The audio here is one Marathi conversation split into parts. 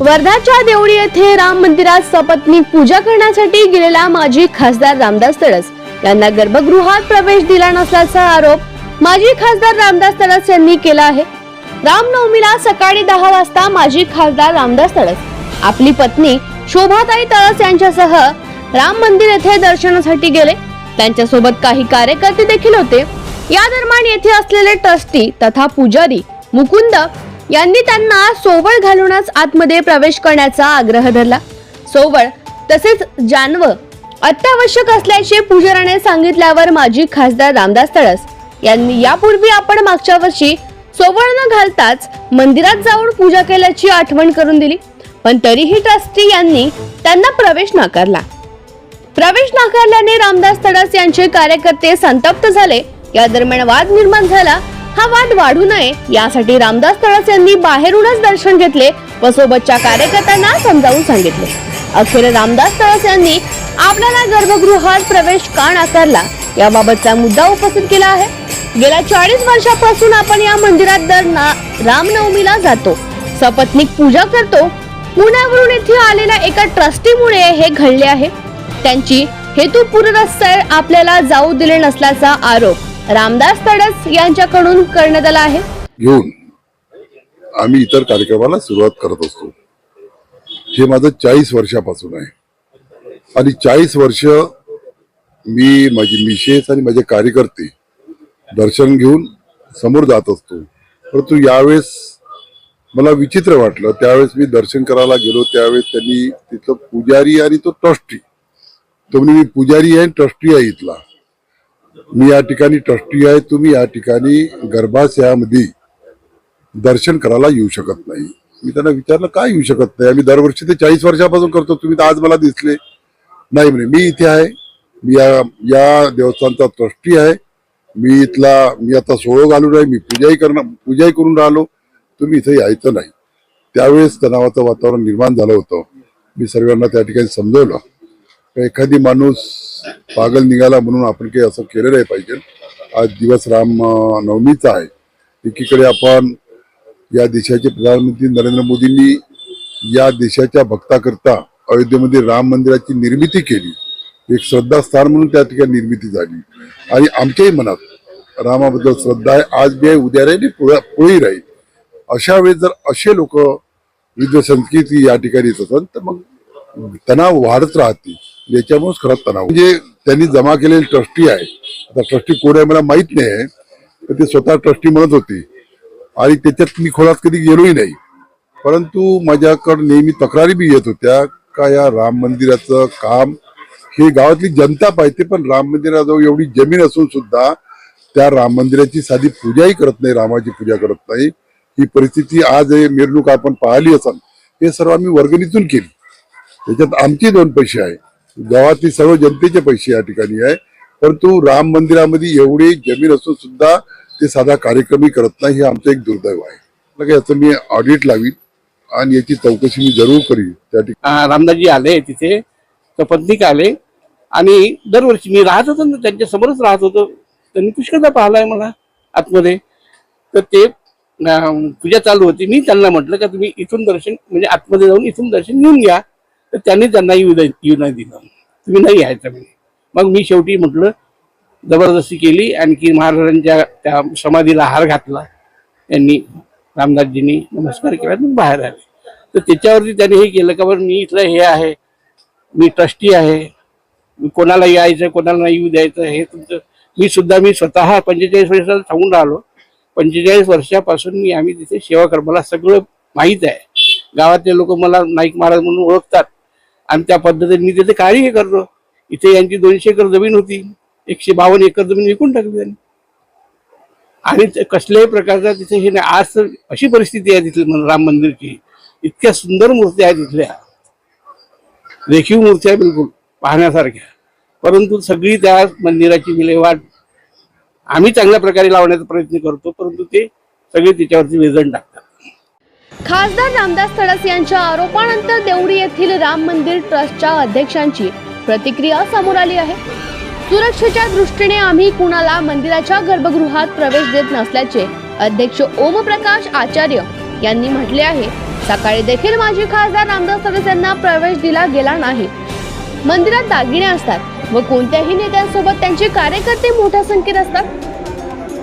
वर्धाच्या देवळी येथे राम मंदिरात सपत्नी पूजा करण्यासाठी गेलेला माजी खासदार रामदास तडस यांना गर्भगृहात प्रवेश दिला नसल्याचा आरोप माजी खासदार रामदास तडस यांनी केला आहे. रामनवमीला सकाळी दहा वाजता माजी खासदार रामदास तडस आपली पत्नी शोभाताई तळस यांच्यासह राम मंदिर येथे दर्शनासाठी गेले. त्यांच्यासोबत काही कार्यकर्ते देखील होते. या दरम्यान येथे असलेले ट्रस्टी तथा पुजारी मुकुंद यांनी त्यांना सोवळ घालूनच आतमध्ये प्रवेश करण्याचा आग्रह धरला. सोवळ तसेच जानव अत्यावश्यक असल्याचे पुजाराने सांगितल्यावर माजी खासदार रामदास तळस यांनी यापूर्वी आपण मागच्या वर्षी सोवळ न घालताच मंदिरात जाऊन पूजा केल्याची आठवण करून दिली. पण तरीही ट्रस्टी यांनी त्यांना प्रवेश नाकारला. प्रवेश नाकारल्याने रामदास तडस यांचे कार्यकर्ते संतप्त झाले. या दरम्यान वाद निर्माण झाला. हा वाद वाढू नये. यासाठी रामदास तळस यांनी बाहेरूनच दर्शन घेतले व सोबतच्या कार्यकर्त्यांना समजावून सांगितले. अखेर रामदास तळस यांनी आपल्याला गर्भगृहात प्रवेश का नाकारला? याबाबतचा मुद्दा उपस्थित केला आहे. गेल्या चाळीस वर्षापासून आपण या मंदिरात दर ना रामनवमीला जातो. सपत्नीक पूजा करतो. पुण्यावरून येथे आलेल्या एका ट्रस्टीमुळे हे घडले आहे. त्यांची हेतुपुरस्सर आपल्याला जाऊ दिले नसल्याचा आरोप रामदास तडस यांच्याकडून करण्यात आला आहे. घेऊन आम्ही इतर कार्यक्रमाला सुरुवात करत असतो. हे माझं चाळीस वर्षापासून आहे. आणि चाळीस वर्ष मी माझी मिशेस आणि माझे कार्यकर्ते दर्शन घेऊन समोर जात असतो. परंतु यावेळेस मला विचित्र वाटलं. त्यावेळेस मी दर्शन करायला गेलो. त्यावेळेस त्यांनी तिथलं पुजारी आणि तो ट्रस्टी. तो म्हणजे मी पुजारी आहे ट्रस्टी आहे इथला. मी या ठिकाणी ट्रस्टी आहे तुम्ही या ठिकाणी गर्भाशयामध्ये दर्शन करायला येऊ शकत नाही. मी त्यांना विचारलं काय येऊ शकत नाही? आम्ही दरवर्षी ते चाळीस वर्षापासून करतो तुम्ही तर आज मला दिसले. नाही म्हणे मी इथे आहे मी या या देवस्थानचा ट्रस्टी आहे मी इथला मी आता सोळं घालून आहे मी पूजाही करणं पूजाही करून राहिलो तुम्ही इथे यायचं नाही. त्यावेळेस तणावाचं वातावरण निर्माण झालं होतं. मी सर्वांना त्या ठिकाणी समजवलं. एखादी माणूस पागल निघाला म्हणून आपण काही असं केलं नाही पाहिजे. आज दिवस राम नवमीचा आहे. एकीकडे आपण या देशाचे प्रधानमंत्री नरेंद्र मोदींनी या देशाच्या भक्ताकरता अयोध्येमध्ये राम मंदिराची निर्मिती केली. एक श्रद्धास्थान म्हणून त्या ठिकाणी निर्मिती झाली. आणि आमच्याही मनात रामाबद्दल श्रद्धा आहे. आज बी आहे उद्या राहील पुढे पुढेही राहील. अशा वेळेस जर असे लोक विविध संस्कृती या ठिकाणी येत असतात तर मग तणाव वाढत राहतील. याच्यामुळेच खरा तणाव. म्हणजे त्यांनी जमा केलेली ट्रस्टी आहे. आता ट्रस्टी कोण आहे मला माहीत नाही. आहे तर ते स्वतः ट्रस्टी म्हणत होती. आणि त्याच्यात मी खोलात कधी गेलोही नाही. परंतु माझ्याकडं नेहमी तक्रारी बी येत होत्या का या राम मंदिराचं काम हे गावातली जनता पाहिजे पण राम मंदिराजवळ एवढी जमीन असून सुद्धा त्या राम मंदिराची साधी पूजाही करत नाही रामाची पूजा करत नाही. ही परिस्थिती आज हे मिरवणूक आपण पाहिली असाल हे सर्व आम्ही वर्गणीतून केली. त्याच्यात आमचे दोन पैसे आहे. गावातील सर्व जनतेचे पैसे या ठिकाणी आहे. परंतु राम मंदिरामध्ये एवढी जमीन असून सुद्धा ते साधा कार्यक्रमही करत नाही हे आमचं एक दुर्दैव आहे. म्हणजे याचं मी ऑडिट लावीन आणि याची चौकशी मी जरूर करीन त्या ठिकाणी. रामदासजी आले तिथे सपत्नीक आले आणि दरवर्षी मी राहत होतो ना त्यांच्या समोरच राहत होतो. त्यांनी पुष्कळदा पाहिलाय मला आतमध्ये. तर ते पूजा चालू होती. मी त्यांना म्हटलं का तुम्ही इथून दर्शन म्हणजे आतमध्ये जाऊन इथून दर्शन घेऊन घ्या. तर त्यांनी त्यांना येऊ येऊ नाही दिलं. तुम्ही नाही यायचं म्हणे मग मी शेवटी म्हटलं जबरदस्ती केली. आणखी महाराजांच्या त्या समाधीला हार घातला. त्यांनी रामदासजींनी नमस्कार केला मग बाहेर आले. तर त्याच्यावरती त्यांनी हे केलं का बरं मी इथलं हे आहे. मी ट्रस्टी आहे. कोणाला यायचं कोणाला नाही येऊ द्यायचं हे तुमचं मी सुद्धा मी स्वतः पंचेचाळीस वर्षाला सांगून राहिलो. पंचेचाळीस वर्षापासून मी आम्ही तिथे सेवा कर मला सगळं माहीत आहे. गावातले लोक मला नाईक महाराज म्हणून ओळखतात. आणि त्या पद्धतीने मी तिथे कार्य करतो. इथे यांची दोनशे एकर जमीन होती. एकशे बावन्न एकर जमीन विकून टाकली त्यांनी. आणि ते कसल्याही प्रकारचा तिथे हे नाही. आज तर अशी परिस्थिती आहे तिथली राम मंदिरची. इतक्या सुंदर मूर्त्या आहेत तिथल्या. रेखीव मूर्त्या आहे बिलकुल पाहण्यासारख्या. परंतु सगळी त्या मंदिराची विल्हेवाट आम्ही चांगल्या प्रकारे लावण्याचा प्रयत्न करतो. परंतु ते सगळे त्याच्यावरती वेजण टाकतात. खासदार रामदास तडस यांच्या आरोपानंतर देवडी येथील राम मंदिर ट्रस्टच्या अध्यक्षांची प्रतिक्रिया समोर आली आहे. सुरक्षेच्या दृष्टीने आम्ही कुणाला मंदिराच्या गर्भगृहात प्रवेश देत नसल्याचे अध्यक्ष ओमप्रकाश आचार्य यांनी म्हटले आहे. सकाळी देखील माजी खासदार रामदास तडस यांना प्रवेश दिला गेला नाही. मंदिरात दागिने असतात व कोणत्याही नेत्यांसोबत त्यांचे कार्यकर्ते मोठ्या संख्येत असतात.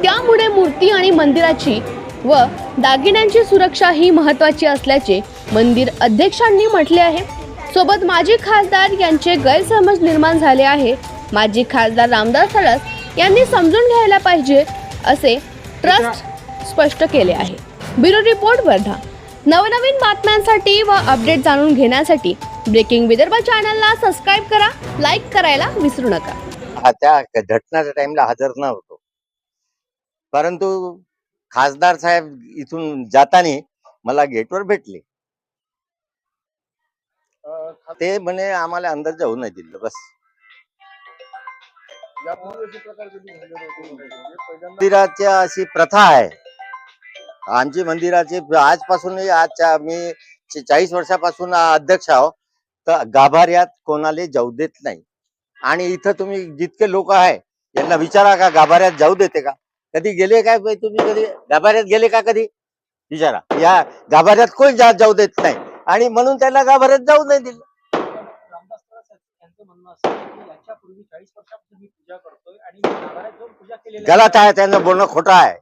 त्यामुळे मूर्ती आणि मंदिराची व दागिन्यांची सुरक्षा ही महत्वाची असल्याचे मंदिर अध्यक्षांनी म्हटले आहे. सोबत माजी खासदार यांचे गैरसमज निर्माण झाले आहे. माजी खासदार रामदास सळस यांनी समजून घ्यायला पाहिजे असे ट्रस्ट स्पष्ट केले आहे. Bureau report Wardha. नवनवीन बातम्यांसाठी व अपडेट जाणून घेण्यासाठी ब्रेकिंग विदर्भ चॅनलला सबस्क्राईब करा लाईक करायला विसरू नका. हा त्या घटनाच्या टाइमला हजर नव्हतो. परंतु खासदार साहेब इथून जाताना मला गेटवर भेटले. ते म्हणे आम्हाला अंदर जाऊ नाही दिलं बस. मंदिराची अशी प्रथा आहे. आमची मंदिराची आजपासून आजच्या मी चाळीस वर्षापासून अध्यक्ष आहो तर गाभाऱ्यात कोणाला जाऊ देत नाही. आणि इथं तुम्ही जितके लोक आहे यांना विचारा का गाभाऱ्यात जाऊ देते का? कधी गेले काय तुम्ही कधी? गाभाऱ्यात गेले का कधी? विचारा या गाभाऱ्यात कोण जात जाऊ देत नाही. आणि म्हणून त्याला गाभाऱ्यात जाऊ नाही दिलं. गलत आहे त्यांचं बोलणं खोटं आहे.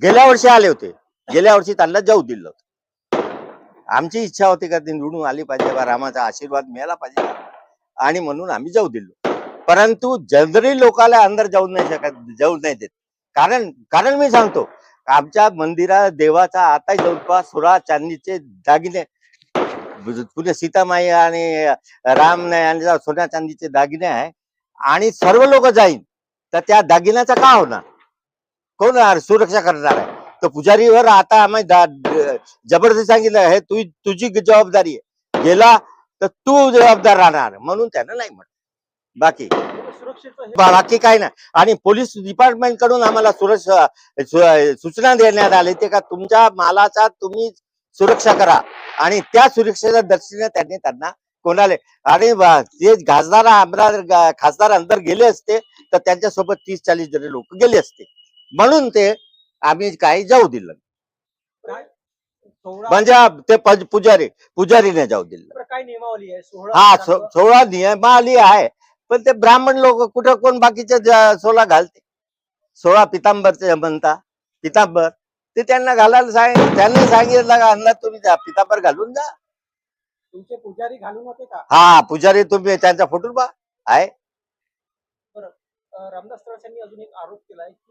गेल्या वर्षी आले होते. गेल्या वर्षी त्यांना जाऊ दिलं आमची इच्छा होती का ती निवडून आली पाहिजे बा रामाचा आशीर्वाद मिळाला पाहिजे. आणि म्हणून आम्ही जाऊ दिलो. परंतु जनरली लोकाला अंदर जाऊ नाही शकत जाऊ नाही देत. कारण कारण मी सांगतो आमच्या मंदिरात देवाचा आता जवळपास सोळा चांदीचे दागिने पुढे सीतामाई आणि राम यांचा सोन्या चांदीचे दागिने आहे. आणि सर्व लोक जाईन तर त्या दागिन्याचा का होणार? कोण सुरक्षा करणार आहे? तर पुजारीवर आता आम्ही जबरदस्त जबरदस्ती सांगितलं हे तुझी तुझी जबाबदारी आहे. गेला तर तू जबाबदार राहणार. म्हणून त्यानं नाही म्हटलं. बाकी. हे बाकी काही नाही. आणि पोलीस डिपार्टमेंटकडून आम्हाला सुरक्षा सूचना देण्यात आली ते का तुमच्या मालाचा तुम्ही सुरक्षा करा. आणि त्या सुरक्षेच्या दृष्टीने त्यांनी त्यांना कोणाले आणि ते खासदार आमदार खासदार अंदर गेले असते तर त्यांच्यासोबत तीस चाळीस जण लोक गेले असते. म्हणून ते आम्ही काही जाऊ दिलं काय? म्हणजे ते पज- पुजारी पुजारीने जाऊ दिलं काय नियमावली आहे? सोहळा हा सोळा नियमावली आहे. पण ते ब्राह्मण लोक कुठं कोण बाकीचे ज- सोळा घालते? सोळा पितांबरचे म्हणता पितांबर. ते त्यांना घालायला सांग त्यांनी सांगितलं का अन्ना तुम्ही जा पितांबर घालून जा. तुमचे पुजारी घालून होते का? हा पुजारी तुम्ही त्यांचा फोटो पहा आहे. रामदास अजून एक आरोप केलाय की